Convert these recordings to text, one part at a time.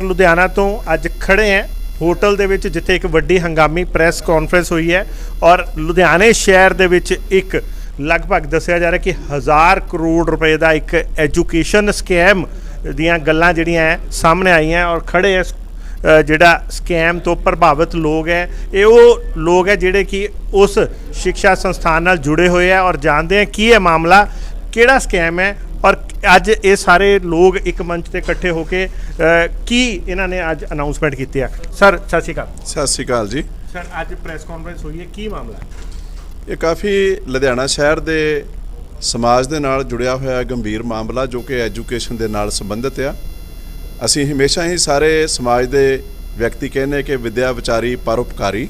ਨਗਰ ਲੁਧਿਆਣਾ ਤੋਂ ਅੱਜ ਖੜੇ ਹਾਂ ਹੋਟਲ ਦੇ ਵਿੱਚ, ਜਿੱਥੇ ਇੱਕ ਵੱਡੀ ਹੰਗਾਮੀ ਪ੍ਰੈਸ ਕਾਨਫਰੰਸ ਹੋਈ ਹੈ ਔਰ ਲੁਧਿਆਣੇ ਸ਼ਹਿਰ ਦੇ ਵਿੱਚ ਇੱਕ ਲਗਭਗ ਦੱਸਿਆ ਜਾ ਰਿਹਾ ਕਿ ਹਜ਼ਾਰ ਕਰੋੜ ਰੁਪਏ ਦਾ ਇੱਕ ਐਜੂਕੇਸ਼ਨ ਸਕੈਮ ਦੀਆਂ ਗੱਲਾਂ ਜਿਹੜੀਆਂ ਹੈ, ਸਾਹਮਣੇ ਆਈਆਂ ਔਰ ਖੜੇ ਹੈ ਜਿਹੜਾ ਸਕੈਮ ਤੋਂ ਪ੍ਰਭਾਵਿਤ ਲੋਕ ਹੈ, ਇਹ ਉਹ ਲੋਕ ਹੈ ਜਿਹੜੇ ਕਿ ਉਸ ਸਿੱਖਿਆ ਸੰਸਥਾਨ ਨਾਲ ਜੁੜੇ ਹੋਏ ਆ ਔਰ ਜਾਣਦੇ ਆ ਕੀ ਹੈ ਮਾਮਲਾ ਕਿਹੜਾ ਸਕੈਮ ਹੈ ਔਰ ਅੱਜ ਇਹ ਸਾਰੇ ਲੋਕ ਇੱਕ ਮੰਚ ਤੇ ਇਕੱਠੇ ਹੋ ਕੇ ਕੀ ਇਹਨਾਂ ਨੇ ਅੱਜ ਅਨਾਉਂਸਮੈਂਟ ਕੀਤੀ ਹੈ ਸਰ ਸਤਿ ਸ਼੍ਰੀ ਅਕਾਲ। ਸਤਿ ਸ਼੍ਰੀ ਅਕਾਲ ਜੀ। ਸਰ ਅੱਜ ਪ੍ਰੈਸ ਕਾਨਫਰੰਸ ਹੋਈ ਹੈ ਕੀ ਮਾਮਲਾ? ਇਹ ਕਾਫੀ ਲੁਧਿਆਣਾ ਸ਼ਹਿਰ ਦੇ ਸਮਾਜ ਦੇ ਨਾਲ ਜੁੜਿਆ ਹੋਇਆ ਗੰਭੀਰ ਮਾਮਲਾ ਜੋ ਕਿ ਐਜੂਕੇਸ਼ਨ ਦੇ ਨਾਲ ਸੰਬੰਧਿਤ ਆ। ਅਸੀਂ ਹਮੇਸ਼ਾ ਹੀ ਸਾਰੇ ਸਮਾਜ ਦੇ ਵਿਅਕਤੀ ਕਹਿੰਦੇ ਕਿ ਵਿਦਿਆ ਵਿਚਾਰੀ ਪਰਉਪਕਾਰੀ।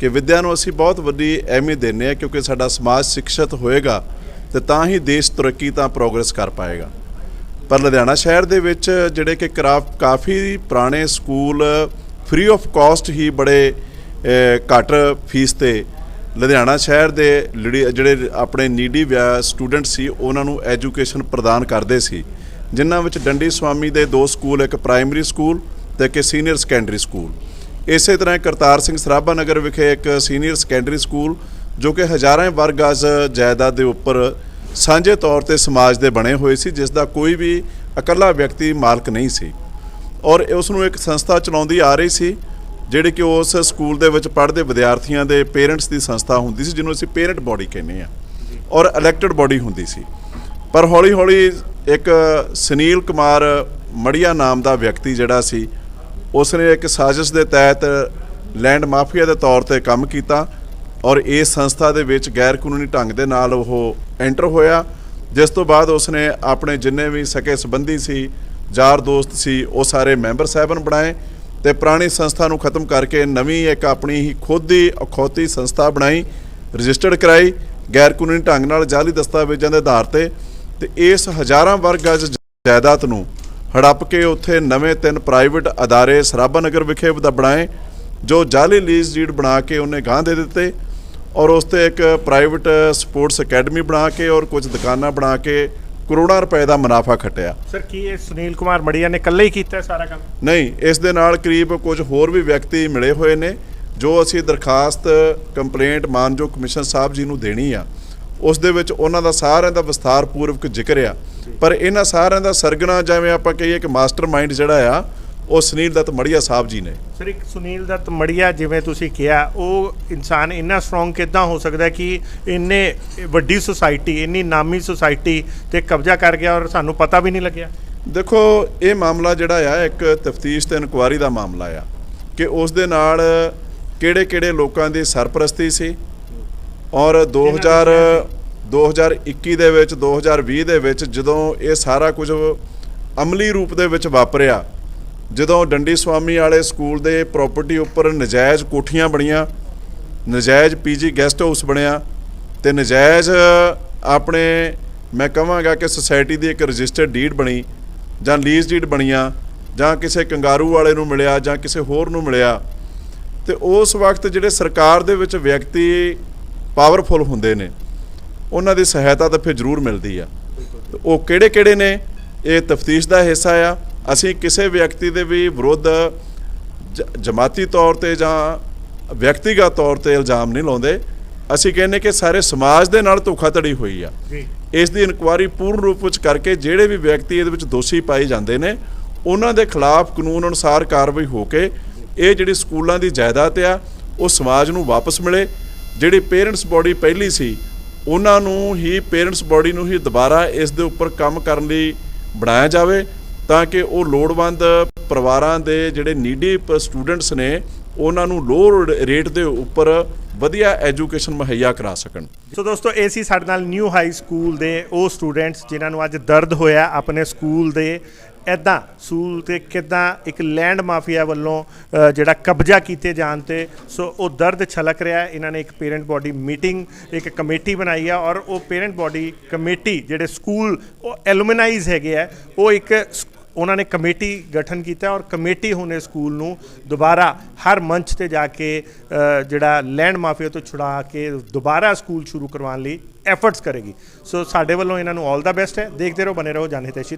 ਕਿ ਵਿਦਿਆ ਨੂੰ ਅਸੀਂ ਬਹੁਤ ਵੱਡੀ ਅਹਿਮੀਅਤ ਦਿੰਦੇ ਆ ਕਿਉਂਕਿ ਸਾਡਾ ਸਮਾਜ ਸਿੱਖਿਅਤ ਹੋਏਗਾ ਤੇ ਤਾਂ ਹੀ ਦੇਸ਼ ਤਰੱਕੀ ਤਾਂ ਪ੍ਰੋਗਰੈਸ ਕਰ ਪਾਏਗਾ। ਪਰ ਲੁਧਿਆਣਾ ਸ਼ਹਿਰ ਦੇ ਵਿੱਚ ਜਿਹੜੇ ਕਿ ਕਰਾ- ਕਾਫੀ ਪੁਰਾਣੇ ਸਕੂਲ ਫ੍ਰੀ ਆਫ ਕਾਸਟ ਹੀ ਬੜੇ ਘੱਟ ਫੀਸ ਤੇ ਲੁਧਿਆਣਾ ਸ਼ਹਿਰ ਦੇ ਲੜੀ- ਜਿਹੜੇ ਆਪਣੇ ਨੀਡੀ ਸਟੂਡੈਂਟ ਸੀ, ਉਹਨਾਂ ਨੂੰ ਐਜੂਕੇਸ਼ਨ ਪ੍ਰਦਾਨ ਕਰਦੇ ਸੀ। ਜਿਨ੍ਹਾਂ ਵਿੱਚ ਡੰਡੀ ਸਵਾਮੀ ਦੇ ਦੋ ਸਕੂਲ, ਇੱਕ ਪ੍ਰਾਇਮਰੀ ਸਕੂਲ ਤੇ ਇੱਕ ਸੀਨੀਅਰ ਸੈਕੰਡਰੀ ਸਕੂਲ ਇਸੇ ਤਰ੍ਹਾਂ ਕਰਤਾਰ ਸਿੰਘ ਸਰਾਭਾ ਨਗਰ ਵਿਖੇ ਇੱਕ ਸੀਨੀਅਰ ਸੈਕੰਡਰੀ ਸਕੂਲ ਜੋ ਕਿ ਹਜ਼ਾਰਾਂ ਵਰਗ ਗਜ਼ ਜਾਇਦਾਦ ਦੇ ਉੱਪਰ ਸਾਂਝੇ ਤੌਰ ਤੇ ਸਮਾਜ ਦੇ ਬਣੇ ਹੋਏ ਸੀ, ਜਿਸ ਦਾ ਕੋਈ ਵੀ ਇਕੱਲਾ ਵਿਅਕਤੀ ਮਾਲਕ ਨਹੀਂ ਸੀ। ਔਰ ਉਸ ਨੂੰ ਇੱਕ ਸੰਸਥਾ ਚਲਾਉਂਦੀ ਆ ਰਹੀ ਸੀ, ਜਿਹੜੀ ਕਿ ਉਸ ਸਕੂਲ ਦੇ ਵਿੱਚ ਪੜ੍ਹਦੇ ਵਿਦਿਆਰਥੀਆਂ ਦੇ ਪੇਰੈਂਟਸ ਦੀ ਸੰਸਥਾ ਹੁੰਦੀ ਸੀ, ਜਿਹਨੂੰ ਅਸੀਂ ਪੇਰੈਂਟ ਬੋਡੀ ਕਹਿੰਦੇ ਆ ਔਰ ਇਲੈਕਟਡ ਬੋਡੀ ਹੁੰਦੀ ਸੀ। ਪਰ ਹੌਲੀ ਹੌਲੀ ਇੱਕ ਸੁਨੀਲ ਕੁਮਾਰ ਮੜੀਆ ਨਾਮ ਦਾ ਵਿਅਕਤੀ ਜਿਹੜਾ ਸੀ ਉਸ ਨੇ ਇੱਕ ਸਾਜ਼ਿਸ਼ ਦੇ ਤਹਿਤ ਲੈਂਡ ਮਾਫੀਆ ਦੇ ਤੌਰ ਤੇ ਕੰਮ ਕੀਤਾ ਔਰ ਇਸ ਸੰਸਥਾ ਦੇ ਵਿੱਚ ਗੈਰ ਕਾਨੂੰਨੀ ਢੰਗ ਦੇ ਨਾਲ ਉਹ ਐਂਟਰ ਹੋਇਆ। ਜਿਸ ਤੋਂ ਬਾਅਦ ਉਸਨੇ ਆਪਣੇ ਜਿੰਨੇ ਵੀ ਸਕੇ ਸੰਬੰਧੀ ਸੀ, ਯਾਰ ਦੋਸਤ ਸੀ, ਉਹ ਸਾਰੇ ਮੈਂਬਰ ਸਾਹਿਬਾਨ ਬਣਾਏ ਤੇ ਪੁਰਾਣੀ ਸੰਸਥਾ ਨੂੰ ਖਤਮ ਕਰਕੇ ਨਵੀਂ ਇੱਕ ਆਪਣੀ ਹੀ ਖੁਦ ਦੀ ਅਖੌਤੀ ਸੰਸਥਾ ਬਣਾਈ, ਰਜਿਸਟਰਡ ਕਰਾਈ ਗੈਰ ਕਾਨੂੰਨੀ ਢੰਗ ਨਾਲ ਜਾਲੀ ਦਸਤਾਵੇਜ਼ਾਂ ਦੇ ਆਧਾਰ ਤੇ ਤੇ ਇਸ ਹਜ਼ਾਰਾਂ ਵਰਗ ਗਜ ਜਾਇਦਾਦ ਨੂੰ ਹੜੱਪ ਕੇ ਉੱਥੇ ਨਵੇਂ ਤਿੰਨ ਪ੍ਰਾਈਵੇਟ ਅਦਾਰੇ ਸਰਾਭਾ ਨਗਰ ਵਿਖੇ ਬਣਾਏ, ਜੋ ਜਾਲੀ ਲੀਜ਼ ਡੀਡ ਬਣਾ ਕੇ ਉਹਨੇ ਗਾਂ ਦੇ ਦਿੱਤੇ। ਔਰ ਉਸ ਤੇ ਇੱਕ ਪ੍ਰਾਈਵੇਟ ਸਪੋਰਟਸ ਅਕੈਡਮੀ ਬਣਾ ਕੇ ਔਰ ਕੁਝ ਦੁਕਾਨਾਂ ਬਣਾ ਕੇ ਕਰੋੜਾਂ ਰੁਪਏ ਦਾ ਮੁਨਾਫਾ ਖੱਟਿਆ। ਸਰ ਕੀ ਇਹ ਸੁਨੀਲ ਕੁਮਾਰ ਮੜੀਆ ਨੇ ਇਕੱਲੇ ਹੀ ਕੀਤਾ ਸਾਰਾ ਕੰਮ? ਨਹੀਂ ਇਸ ਦੇ ਨਾਲ ਕਰੀਬ ਕੁਝ ਹੋਰ ਵੀ ਵਿਅਕਤੀ ਮਿਲੇ ਹੋਏ ਨੇ ਜੋ ਅਸੀਂ ਦਰਖਾਸਤ ਕੰਪਲੇਂਟ ਮਾਨਯੋਗ ਕਮਿਸ਼ਨ ਸਾਹਿਬ ਜੀ ਨੂੰ ਦੇਣੀ ਆ। ਉਸ ਦੇ ਵਿੱਚ ਉਹਨਾਂ ਦਾ ਸਾਰਿਆਂ ਦਾ ਵਿਸਥਾਰ ਪੂਰਵਕ ਜ਼ਿਕਰ ਆ। ਪਰ ਇਹਨਾਂ ਸਾਰਿਆਂ ਦਾ ਸਰਗਣਾ ਜਿਵੇਂ ਆਪਾਂ ਕਹੀਏ ਕਿ ਮਾਸਟਰਮਾਈਂਡ ਜਿਹੜਾ ਆ ਉਹ ਸੁਨੀਲ ਦੱਤ ਮੜੀਆ ਸਾਹਿਬ ਜੀ ਨੇ। ਸਰ ਇੱਕ ਸੁਨੀਲ ਦੱਤ ਮੜੀਆ ਜਿਵੇਂ ਤੁਸੀਂ ਕਿਹਾ ਉਹ ਇਨਸਾਨ ਇੰਨਾ ਸਟਰੋਂਗ ਕਿੱਦਾਂ ਹੋ ਸਕਦਾ ਕਿ ਇੰਨੇ ਵੱਡੀ ਸੁਸਾਇਟੀ ਇੰਨੀ ਨਾਮੀ ਸੁਸਾਇਟੀ ਤੇ ਕਬਜ਼ਾ ਕਰ ਗਿਆ ਔਰ ਸਾਨੂੰ ਪਤਾ ਵੀ ਨਹੀਂ ਲੱਗਿਆ? ਦੇਖੋ ਇਹ ਮਾਮਲਾ ਜਿਹੜਾ ਆ ਇੱਕ ਤਫਤੀਸ਼ ਤੇ ਇਨਕੁਆਰੀ ਦਾ ਮਾਮਲਾ ਆ ਕਿ ਉਸ ਦੇ ਨਾਲ ਕਿਹੜੇ-ਕਿਹੜੇ ਲੋਕਾਂ ਦੀ ਸਰਪ੍ਰਸਤੀ ਸੀ ਔਰ 2000 2021 ਦੇ? ਵਿੱਚ 2020 ਦੇ ਵਿੱਚ ਜਦੋਂ ਇਹ ਸਾਰਾ ਕੁਝ ਅਮਲੀ ਰੂਪ ਦੇ ਵਿੱਚ ਵਾਪਰਿਆ ਜਦੋਂ ਡੰਡੀ ਸਵਾਮੀ ਵਾਲੇ ਸਕੂਲ ਦੇ ਪ੍ਰਾਪਰਟੀ ਉੱਪਰ ਨਜਾਇਜ਼ ਕੋਠੀਆਂ ਬਣੀਆਂ, ਨਜਾਇਜ਼ ਪੀਜੀ ਗੈਸਟ ਹਾਊਸ ਬਣਿਆ ਤੇ ਨਜਾਇਜ਼, ਆਪਣੇ, ਮੈਂ ਕਹਾਂਗਾ ਕਿ ਸੁਸਾਇਟੀ ਦੀ ਇੱਕ ਰਜਿਸਟਰਡ ਡੀਡ ਬਣੀ ਜਾਂ ਲੀਜ਼ ਡੀਡ ਬਣੀਆਂ ਜਾਂ ਕਿਸੇ ਕੰਗਾਰੂ ਵਾਲੇ ਨੂੰ ਮਿਲਿਆ ਜਾਂ ਕਿਸੇ ਹੋਰ ਨੂੰ ਮਿਲਿਆ, ਤੇ ਉਸ ਵਕਤ ਜਿਹੜੇ ਸਰਕਾਰ ਦੇ ਵਿੱਚ ਵਿਅਕਤੀ ਪਾਵਰਫੁਲ ਹੁੰਦੇ ਨੇ, ਉਹਨਾਂ ਦੀ ਸਹਾਇਤਾ ਤਾਂ ਫਿਰ ਜ਼ਰੂਰ ਮਿਲਦੀ ਆ। ਉਹ ਕਿਹੜੇ ਕਿਹੜੇ ਨੇ? ਇਹ ਤਫਤੀਸ਼ ਦਾ ਹਿੱਸਾ ਆ। ਅਸੀਂ ਕਿਸੇ ਵਿਅਕਤੀ ਦੇ ਵੀ ਵਿਰੁੱਧ ਜਮਾਤੀ ਤੌਰ ਤੇ ਜਾਂ ਵਿਅਕਤੀਗਤ ਤੌਰ ਤੇ ਇਲਜ਼ਾਮ ਨਹੀਂ ਲਾਉਂਦੇ। ਅਸੀਂ ਕਹਿੰਦੇ ਕਿ ਸਾਰੇ ਸਮਾਜ ਦੇ ਨਾਲ ਧੋਖਾਧੜੀ ਹੋਈ ਆ। ਜੀ। ਇਸ ਦੀ ਇਨਕੁਆਰੀ ਪੂਰਨ ਰੂਪ ਵਿੱਚ ਕਰਕੇ ਜਿਹੜੇ ਵੀ ਵਿਅਕਤੀ ਇਹਦੇ ਵਿੱਚ ਦੋਸ਼ੀ ਪਾਏ ਜਾਂਦੇ ਨੇ ਉਹਨਾਂ ਦੇ ਖਿਲਾਫ ਕਾਨੂੰਨ ਅਨੁਸਾਰ ਕਾਰਵਾਈ ਹੋ ਕੇ ਇਹ ਜਿਹੜੀ ਸਕੂਲਾਂ ਦੀ ਜਾਇਦਾਦ ਆ ਉਹ ਸਮਾਜ ਨੂੰ ਵਾਪਸ ਮਿਲੇ। ਜਿਹੜੀ ਪੇਰੈਂਟਸ ਬੋਡੀ ਪਹਿਲੀ ਸੀ ਉਹਨਾਂ ਨੂੰ ਹੀ ਪੇਰੈਂਟਸ ਬੋਡੀ ਨੂੰ ਹੀ ਦੁਬਾਰਾ ਇਸ ਦੇ ਉੱਪਰ ਕੰਮ ਕਰਨ ਲਈ ਬਣਾਇਆ ਜਾਵੇ। ਤਾਂ ਕਿ ਉਹ ਲੋੜਵੰਦ ਪਰਿਵਾਰਾਂ ਦੇ ਜਿਹੜੇ ਨੀਡੀ ਸਟੂਡੈਂਟਸ ਨੇ, ਉਹਨਾਂ ਨੂੰ ਲੋ ਰੇਟ ਦੇ ਉੱਪਰ ਵਧੀਆ ਐਜੂਕੇਸ਼ਨ ਮੁਹੱਈਆ ਕਰਾ ਸਕਣ। ਸੋ ਦੋਸਤੋ, ਇਹ ਸੀ ਸਾਡੇ ਨਾਲ ਨਿਊ ਹਾਈ ਸਕੂਲ ਦੇ ਉਹ ਸਟੂਡੈਂਟਸ ਜਿਨ੍ਹਾਂ ਨੂੰ ਅੱਜ ਦਰਦ ਹੋਇਆ ਆਪਣੇ ਸਕੂਲ ਦੇ। ਐਦਾਂ ਸਕੂਲ ਤੇ ਕਿਦਾਂ ਇੱਕ ਲੈਂਡ ਮਾਫੀਆ ਵੱਲੋਂ ਜਿਹੜਾ ਕਬਜ਼ਾ ਕੀਤੇ ਜਾਣ ਤੇ, ਸੋ ਉਹ ਦਰਦ ਛਲਕ ਰਿਹਾ। ਇਹਨਾਂ ਨੇ ਇੱਕ ਪੇਰੈਂਟ ਬਾਡੀ ਮੀਟਿੰਗ ਇੱਕ ਕਮੇਟੀ ਬਣਾਈ ਆ ਔਰ ਉਹ ਪੇਰੈਂਟ ਬਾਡੀ ਕਮੇਟੀ ਜਿਹੜੇ ਸਕੂਲ ਉਹ ਐਲੂਮਨਾਈਜ਼ ਹੈਗੇ ਆ, ਉਹ ਇੱਕ ਉਹਨਾਂ ਨੇ ਕਮੇਟੀ ਗਠਨ ਕੀਤਾ ਔਰ ਕਮੇਟੀ ਹੁਣ ਇਸ ਸਕੂਲ ਨੂੰ ਦੁਬਾਰਾ ਹਰ ਮੰਚ ਤੇ ਜਾ ਕੇ ਜਿਹੜਾ ਲੈਂਡ ਮਾਫੀਆ ਤੋਂ ਛੁਡਾ ਕੇ ਦੁਬਾਰਾ ਸਕੂਲ ਸ਼ੁਰੂ ਕਰਵਾਉਣ ਲਈ ਐਫਰਟਸ ਕਰੇਗੀ। ਸੋ ਸਾਡੇ ਵੱਲੋਂ ਇਹਨਾਂ ਨੂੰ 올 ਦਾ ਬੈਸਟ ਹੈ। ਦੇਖਦੇ ਰਹੋ ਬਨੇ ਰਹੋ ਜਨ ਹਿਤੈਸ਼ੀ